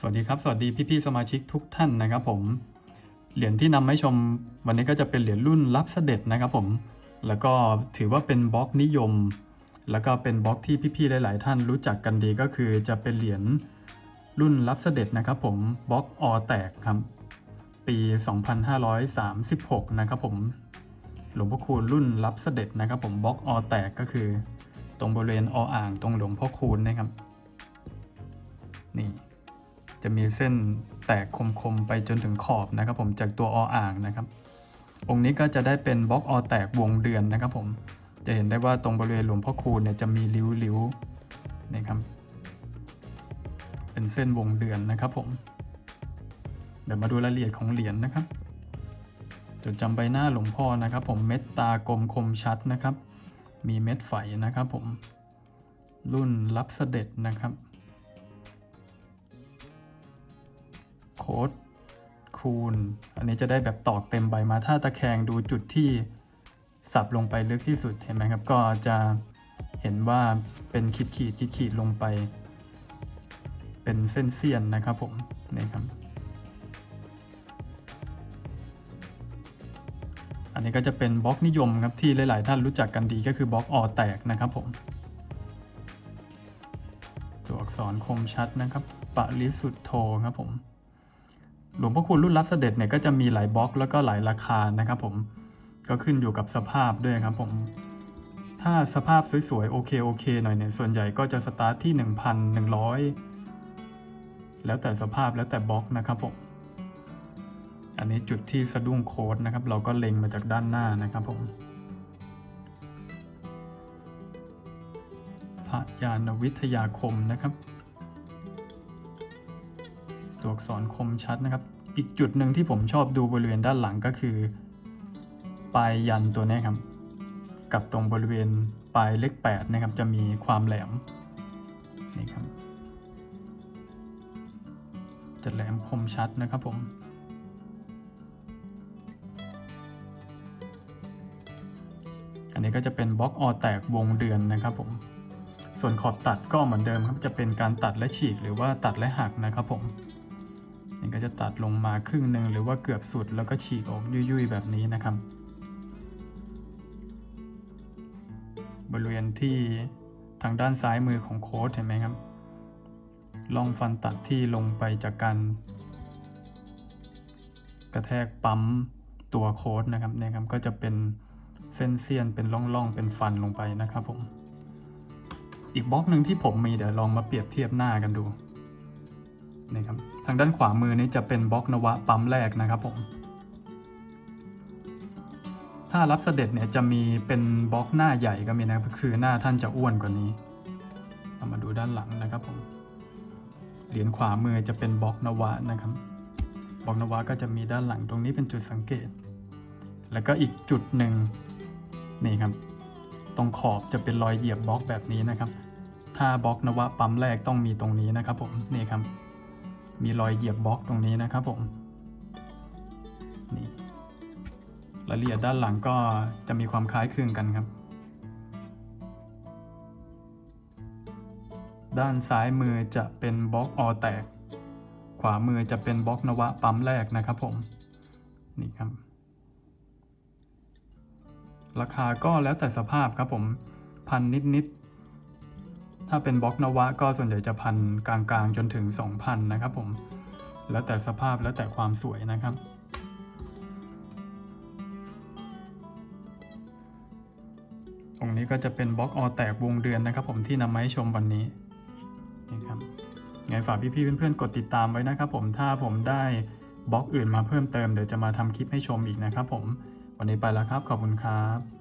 สวัสดีครับ สวัสดีพี่ๆสมาชิกทุกท่านนะครับผม เหรียญที่นำมาให้ชมวันนี้ก็จะเป็นเหรียญรุ่นรับเสด็จนะครับผม แล้วก็ถือว่าเป็นบล็อกนิยม แล้วก็เป็นบล็อกที่พี่ๆหลายๆ ท่านรู้จักกันดีก็คือจะเป็นเหรียญรุ่นรับเสด็จนะครับผมบล็อกอแตกครับปี 2536 นะครับผม หลวงพ่อคูณรุ่นรับเสด็จนะครับผมบล็อกอแตกก็คือ ตรงบริเวณออ่างตรงหลวงพ่อคูณนะครับ นี่ จะมีเส้นแตกคมๆไปจนถึงขอบนะครับ ผมจากตัวออ่างนะครับ องค์นี้ก็จะได้เป็นบล็อกอแตกวงเดือนนะครับ ผมจะเห็นได้ว่าตรงบริเวณหลวงพ่อคูณเนี่ยจะมีริ้วๆนะครับ เป็นเส้นวงเดือนนะครับ ผม เดี๋ยวมาดูรายละเอียดของเหรียญนะครับจดจำใบหน้าหลวงพ่อนะครับ ผมเม็ดตากลมคมชัดนะครับ มีเม็ดไฝนะครับ ผมรุ่นรับเสด็จนะครับ ดคูณ อันนี้จะได้แบบตอกเต็มใบมา ถ้าตะแคงดูจุดที่สับลงไปลึกที่สุดเห็นไหมครับ ก็จะเห็นว่าเป็นขีดขีดขีดขีดลงไป เป็นเส้นเสี้ยนนะครับผมนี่ครับ อันนี้ก็จะเป็นบล็อกนิยมครับที่หลาย ๆ ท่านรู้จักกันดีก็คือบล็อกอแตกนะครับผมตัวอักษรคมชัดนะครับปริสุทธโธครับผม หลวงพ่อคูณรุ่นรับเสด็จเนี่ยก็จะมีหลายบล็อกแล้วก็หลายราคานะครับผมก็ขึ้นอยู่กับสภาพด้วยครับผมถ้าสภาพสวยๆโอเคโอเคหน่อยเนี่ยส่วนใหญ่ก็จะสตาร์ทที่ 1,100 แล้วแต่สภาพแล้วแต่บล็อกนะครับผมอันนี้จุดที่สะดุ้งโค้ดนะครับ เราก็เล็งมาจากด้านหน้านะครับผมพระยานวิทยาคมนะครับ อักษรคมชัดนะครับ อีกจุดหนึ่งที่ผมชอบดูบริเวณด้านหลังก็คือ ปลายยันตัวนี้ครับ กับตรงบริเวณปลายเลข8นะครับ จะมีความแหลมนี่ครับ จะแหลมคมชัดนะครับผมอันนี้ก็จะเป็นบล็อกออแตกวงเดือนนะครับผม ส่วนขอบตัดก็เหมือนเดิมครับ จะเป็นการตัดและฉีกหรือว่าตัดและหักนะครับผม นี่ก็จะตัดลงมาครึ่งหนึ่งหรือว่าเกือบสุดแล้วก็ฉีกออกยุ่ยๆ แบบนี้นะครับ บริเวณที่ทางด้านซ้ายมือของโค้ดเห็นไหมครับลองฟันตัดที่ลงไปจากการกระแทกปั๊มตัวโค้ดนะครับเนี่ยครับก็จะเป็นเส้นเสี้ยนเป็นร่องๆเป็นฟันลงไปนะครับผม อีกบล็อกหนึ่งที่ผมมีเดี๋ยวลองมาเปรียบเทียบหน้ากันดู นะครับทางด้านขวามือนี้จะเป็นบล็อกนวะปั๊มแรกนะครับผมถ้ารับเสด็จเนี่ยจะมีเป็นบล็อกหน้าใหญ่ก็มีนะครับคือหน้าท่านจะอ้วนกว่านี้เรามาดูด้านหลังนะครับผมเหรียญขวามือจะเป็นบล็อกนวะนะครับบล็อกนวะก็จะมีด้านหลังตรงนี้เป็นจุดสังเกต แล้วก็อีกจุดหนึ่งนี่ครับ ตรงขอบจะเป็นรอยเหยียบบล็อกแบบนี้นะครับ ถ้าบล็อกนวะปั๊มแรกต้องมีตรงนี้นะครับผมนี่ครับ มีรอยเหยียบบล็อกตรงนี้นะครับผมนี่รายละเอียดด้านหลังก็จะมีความคล้ายคลึงกันครับ ด้านซ้ายมือจะเป็นบล็อกออแตก ขวามือจะเป็นบล็อกนวะปั๊มแรกนะครับผมนี่ครับ ราคาก็แล้วแต่สภาพครับผมพันนิดๆ ถ้าเป็นบล็อกนวะก็ส่วนใหญ่จะพันกลางๆจนถึง 2,000 นะครับผม แล้วแต่สภาพแล้วแต่ความสวยนะครับ ตรงนี้ก็จะเป็นบล็อกออแตกวงเดือนนะครับ ผมที่นำมาให้ชมวันนี้นี่ครับไงฝากพี่ๆเพื่อนๆกดติดตามไว้นะครับ ผมถ้าผมได้บล็อกอื่นมาเพิ่มเติมเดี๋ยวจะมาทำคลิปให้ชมอีกนะครับ ผมวันนี้ไปแล้วครับขอบคุณครับ